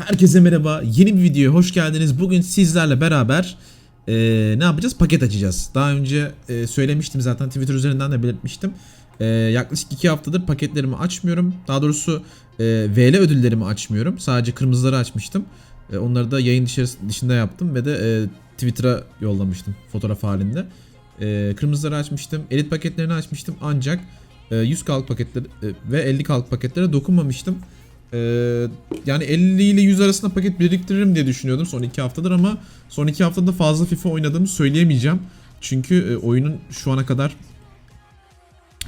Herkese merhaba. Yeni bir videoya hoş geldiniz. Bugün sizlerle beraber eee, ne yapacağız? Paket açacağız. Daha önce eee, söylemiştim zaten Twitter üzerinden de belirtmiştim. Eee, yaklaşık 2 haftadır paketlerimi açmıyorum. Daha doğrusu eee, VL ödüllerimi açmıyorum. Sadece kırmızıları açmıştım. Eee, onları da yayın dışında yaptım ve de eee, Twitter'a yollamıştım fotoğraf halinde. Eee, kırmızıları açmıştım. Elit paketlerini açmıştım ancak eee, 100 kalk paketleri eee, ve 50 kalk paketlere dokunmamıştım. Ee, yani 50 ile 100 arasında paket biriktiririm diye düşünüyordum son 2 haftadır ama son 2 haftada fazla FIFA oynadığımı söyleyemeyeceğim. Çünkü e, oyunun şu ana kadar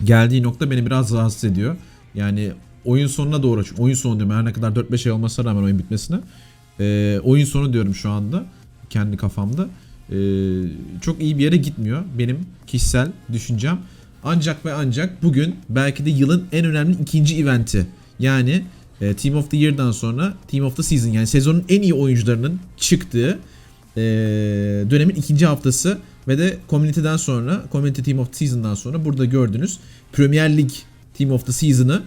geldiği nokta beni biraz rahatsız ediyor. Yani oyun sonuna doğru, çünkü oyun sonu diyorum her ne kadar 4-5 ay olmasına rağmen oyun bitmesine. e, oyun sonu diyorum şu anda kendi kafamda. E, çok iyi bir yere gitmiyor benim kişisel düşüncem. Ancak ve ancak bugün belki de yılın en önemli ikinci eventi. Yani e, Team of the Year'dan sonra Team of the Season yani sezonun en iyi oyuncularının çıktığı e, dönemin ikinci haftası ve de Community'den sonra Community Team of the Season'dan sonra burada gördüğünüz Premier Lig Team of the Season'ı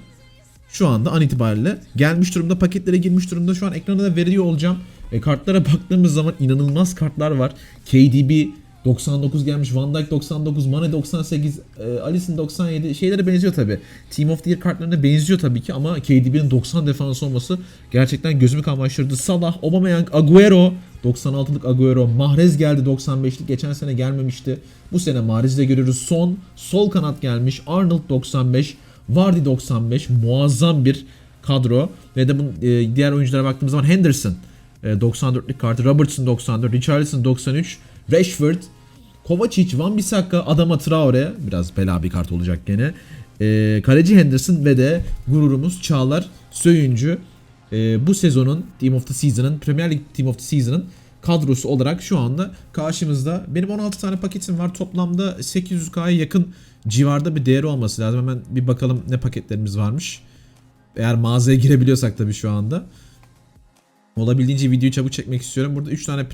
şu anda an itibariyle gelmiş durumda paketlere girmiş durumda şu an ekrana da veriyor olacağım. E, kartlara baktığımız zaman inanılmaz kartlar var. KDB 99 gelmiş, Van Dijk 99, Mane 98, e, Alisson 97 şeylere benziyor tabi. Team of the Year kartlarına benziyor tabii ki ama KDB'nin 90 defans olması gerçekten gözümü kamaştırdı. Salah, Aubameyang, Agüero 96'lık Agüero, Mahrez geldi 95'lik geçen sene gelmemişti. Bu sene Mahrez'i de görüyoruz. Son sol kanat gelmiş. Arnold 95, Vardy 95 muazzam bir kadro ve de bu e, diğer oyunculara baktığımız zaman Henderson e, 94'lük kartı, Robertson 94, Richarlison 93, Rashford, Kovacic, Van Bissaka, Adama Traore biraz bela bir kart olacak gene. E, kaleci Henderson ve de gururumuz Çağlar Söyüncü e, bu sezonun Team of the Season'ın Premier League Team of the Season'ın kadrosu olarak şu anda karşımızda. Benim 16 tane paketim var. Toplamda 800k'ya yakın civarda bir değeri olması lazım. Hemen bir bakalım ne paketlerimiz varmış. Eğer mağazaya girebiliyorsak tabii şu anda. Olabildiğince videoyu çabuk çekmek istiyorum. Burada 3 tane e,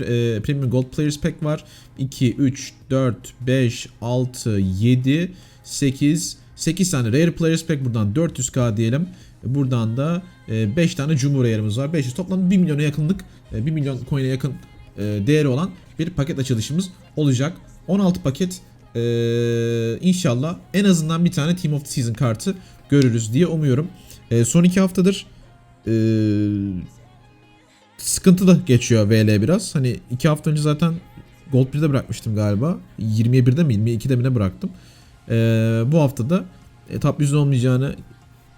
Premium Gold Players Pack var. 2, 3, 4, 5, 6, 7, 8, 8 tane Rare Players Pack. Buradan 400k diyelim. Buradan da 5 tane Cumhur ayarımız var. 500 toplam 1 milyona yakınlık, e, 1 milyon coin'e yakın e, değeri olan bir paket açılışımız olacak. 16 paket e, inşallah en azından bir tane Team of the Season kartı görürüz diye umuyorum. E, son 2 haftadır e, sıkıntı da geçiyor VL biraz. Hani 2 hafta önce zaten Gold 1'de bırakmıştım galiba. 21'de mi 22'de mi ne bıraktım. Ee, bu haftada e, top 100 olmayacağını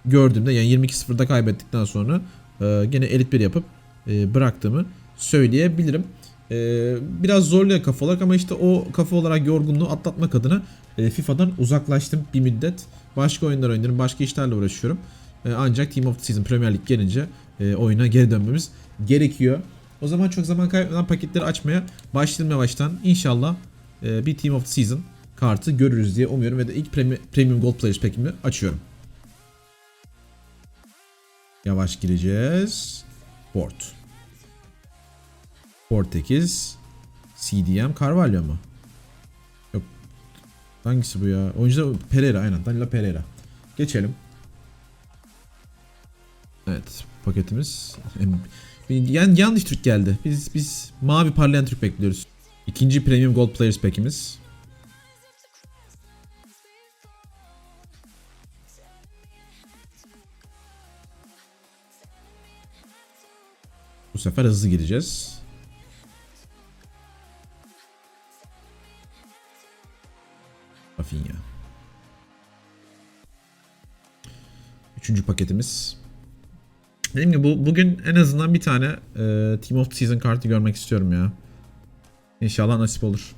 gördüğümde yani 22-0'da kaybettikten sonra e, gene elit 1 yapıp e, bıraktığımı söyleyebilirim. E, biraz zorluyor kafa olarak ama işte o kafa olarak yorgunluğu atlatmak adına e, FIFA'dan uzaklaştım bir müddet. Başka oyunlar oynuyorum, başka işlerle uğraşıyorum. E, ancak Team of the Season Premier League gelince e, oyuna geri dönmemiz gerekiyor. O zaman çok zaman kaybetmeden paketleri açmaya başlayalım yavaştan. İnşallah e, bir Team of the Season kartı görürüz diye umuyorum ve de ilk Premi- Premium Gold Players Pack'imi açıyorum. Yavaş gireceğiz. Port. Portekiz. CDM Carvalho mu? Yok. Hangisi bu ya? Oyuncu da Pereira aynen. Danilo Pereira. Geçelim. Evet paketimiz. Yani yanlış Türk geldi. Biz biz mavi parlayan Türk bekliyoruz. İkinci Premium Gold Players pack'imiz. Bu sefer hızlı gireceğiz. Rafinha. Üçüncü paketimiz. Dediğim gibi bu, bugün en azından bir tane e, Team of the Season kartı görmek istiyorum ya. İnşallah nasip olur.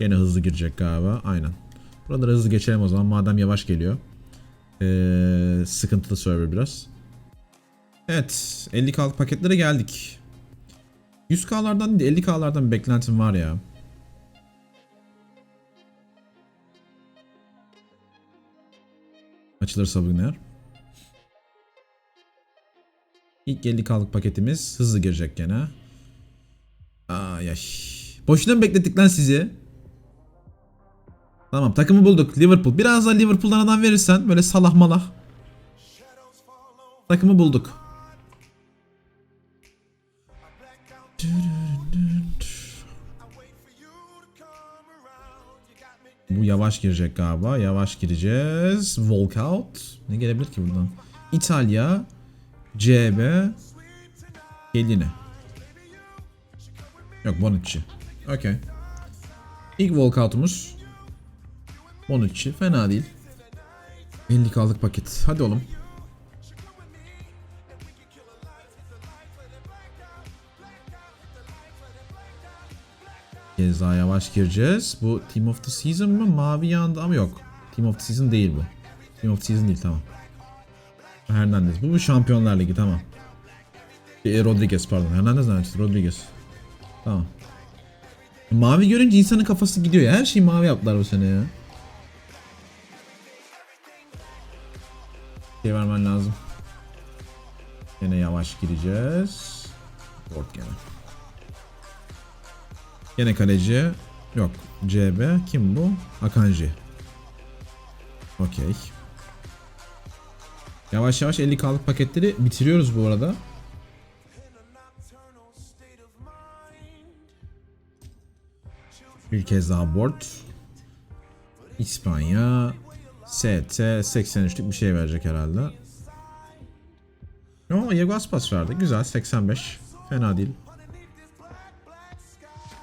Yine hızlı girecek galiba. Aynen. Buraları hızlı geçelim o zaman madem yavaş geliyor. Ee, sıkıntılı server biraz. Evet. 50k paketlere geldik. 100k'lardan değil 50k'lardan bir beklentim var ya. Açılırsa bugün eğer. İlk 50 kalık paketimiz hızlı girecek gene. Aa yaş. Boşuna mı beklettik lan sizi? Tamam takımı bulduk. Liverpool. Biraz daha Liverpool'dan adam verirsen böyle salah malah. Takımı bulduk. Bu yavaş girecek galiba. Yavaş gireceğiz. Walkout. Ne gelebilir ki buradan? İtalya. CB. Geline. Yok Bonucci. Okey. İlk walkoutumuz. Bonucci. Fena değil. 50 kaldık paket. Hadi oğlum. Kez daha yavaş gireceğiz. Bu Team of the Season mı? Mavi yandı ama yok. Team of the Season değil bu. Team of the Season değil tamam. Hernandez. Bu bu Şampiyonlar Ligi tamam. E, Rodriguez pardon. Hernandez nerede? Rodriguez. Tamam. Mavi görünce insanın kafası gidiyor ya. Her şeyi mavi yaptılar bu sene ya. Şey vermen lazım. Yine yavaş gireceğiz. Board gene. Yine kaleci. Yok. CB. Kim bu? Akanji. Okey. Yavaş yavaş 50 kalık paketleri bitiriyoruz bu arada. Bir kez daha board. İspanya. ST 83'lük bir şey verecek herhalde. Yo, Diego Aspas verdi. Güzel 85. Fena değil.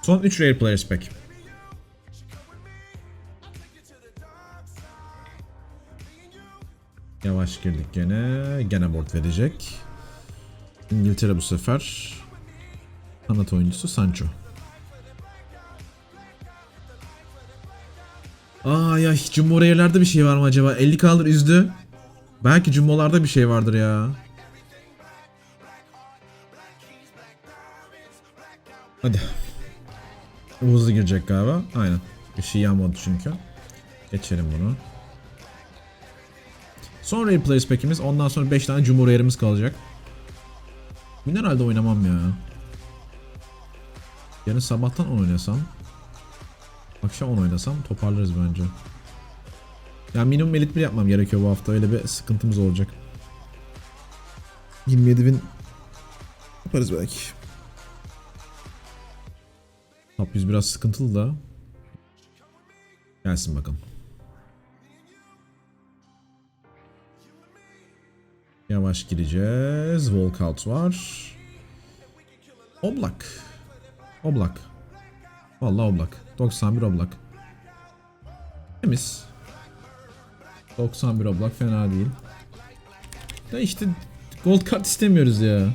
Son 3 Rare Players Pack. Yavaş girdik gene. Gene board verecek. İngiltere bu sefer. Kanat oyuncusu Sancho. Ay ay Jumbo Rare'lerde bir şey var mı acaba? 50 kaldır üzdü. Belki Jumbo'larda bir şey vardır ya. Hadi. Hızlı girecek galiba. Aynen. Bir şey yanmadı çünkü. Geçelim bunu. Son Rare Players Pack'imiz. Ondan sonra 5 tane Jumbo Rare'imiz kalacak. Mineral'de oynamam ya. Yarın sabahtan 10 oynasam. Akşam 10 oynasam toparlarız bence. Ya minimum elit bir yapmam gerekiyor bu hafta. Öyle bir sıkıntımız olacak. 27 bin yaparız belki. Top 100 biraz sıkıntılı da. Gelsin bakalım. Yavaş gireceğiz. Walkout var. Oblak. Oblak. Vallahi Oblak. 91 Oblak. Temiz. 91 Oblak fena değil. Da işte gold kart istemiyoruz ya.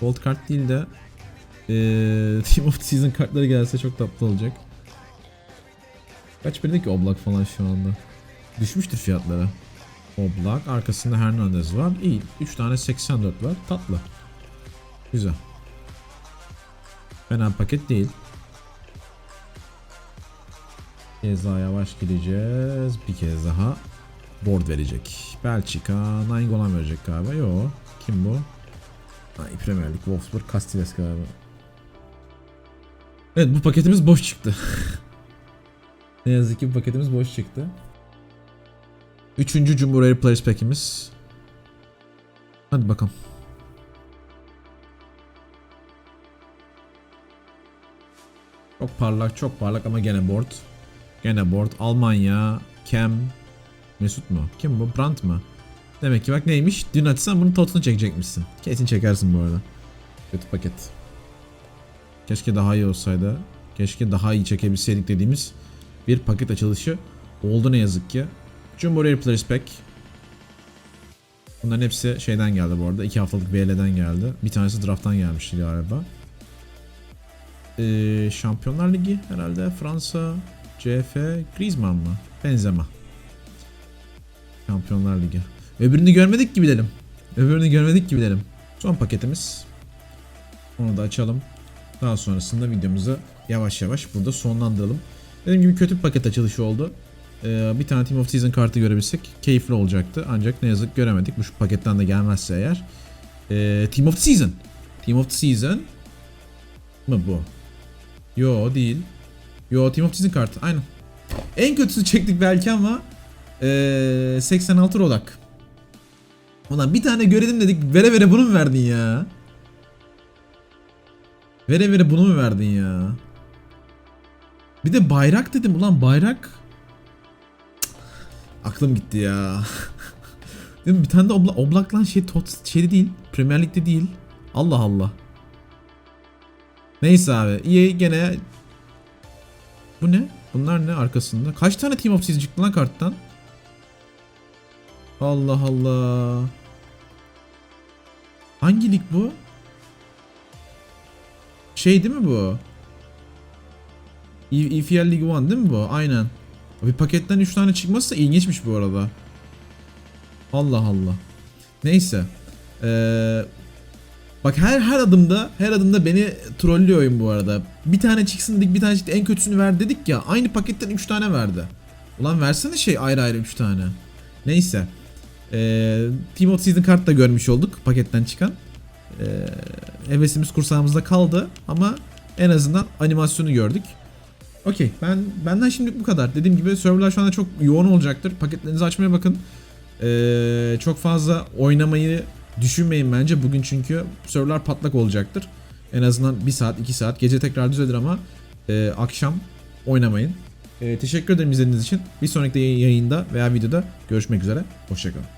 Gold kart değil de eee Team of the Season kartları gelse çok tatlı olacak. Kaç birde ki Oblak falan şu anda? Düşmüştür fiyatlara. Oblak. Arkasında Hernandez var. İyi. 3 tane 84 var. Tatlı. Güzel. Fena paket değil. Bir kez daha yavaş gideceğiz. Bir kez daha board verecek. Belçika. Nainggolan verecek galiba. Yo. Kim bu? Ay, Premier Lig. Wolfsburg. Castiles galiba. Evet bu paketimiz boş çıktı. ne yazık ki bu paketimiz boş çıktı. Üçüncü Cumhuriyet Players Pack'imiz. Hadi bakalım. Çok parlak, çok parlak ama gene board. Gene board. Almanya, Kem, Mesut mu? Kim bu? Brandt mı? Demek ki bak neymiş? Dün açsan bunun totunu çekecekmişsin. Kesin çekersin bu arada. Kötü paket. Keşke daha iyi olsaydı. Keşke daha iyi çekebilseydik dediğimiz bir paket açılışı oldu ne yazık ki. Jumbo Rare Players Pack. Bunların hepsi şeyden geldi bu arada. 2 haftalık VL'den geldi. Bir tanesi draft'tan gelmişti galiba. Ee, Şampiyonlar Ligi herhalde. Fransa, CF, Griezmann mı? Benzema. Şampiyonlar Ligi. Öbürünü görmedik ki bilelim. Öbürünü görmedik ki bilelim. Son paketimiz. Onu da açalım. Daha sonrasında videomuzu yavaş yavaş burada sonlandıralım. Dediğim gibi kötü bir paket açılışı oldu. Ee, bir tane Team of Season kartı görebilsek keyifli olacaktı. Ancak ne yazık göremedik. Bu şu paketten de gelmezse eğer. Ee, Team of the Season. Team of the Season mı bu? Yo değil. Yo Team of the Season kartı. Aynen. En kötüsü çektik belki ama ee, 86 Rodak. Ulan bir tane görelim dedik. Vere vere bunu mu verdin ya? Vere vere bunu mu verdin ya? Bir de bayrak dedim ulan bayrak. Aklım gitti ya. Bir tane de obla, oblak lan şey tot şey değil. Premier Lig'de değil. Allah Allah. Neyse abi. EA gene Bu ne? Bunlar ne arkasında? Kaç tane Team of Seas çıktı lan karttan? Allah Allah. Hangi lig bu? Şey değil mi bu? E- EFL League 1 değil mi bu? Aynen. Bir paketten 3 tane çıkması da ilginçmiş bu arada. Allah Allah. Neyse. Ee, bak her her adımda her adımda beni trollüyor oyun bu arada. Bir tane çıksın dedik bir tane çıktı en kötüsünü ver dedik ya. Aynı paketten 3 tane verdi. Ulan versene şey ayrı ayrı 3 tane. Neyse. Ee, Team of Season kart da görmüş olduk paketten çıkan. Ee, hevesimiz kursağımızda kaldı ama en azından animasyonu gördük. Okey ben benden şimdilik bu kadar. Dediğim gibi serverlar şu anda çok yoğun olacaktır. Paketlerinizi açmaya bakın. Ee, çok fazla oynamayı düşünmeyin bence bugün çünkü serverlar patlak olacaktır. En azından 1 saat 2 saat gece tekrar düzelir ama e, akşam oynamayın. E, teşekkür ederim izlediğiniz için. Bir sonraki yayında veya videoda görüşmek üzere. Hoşçakalın.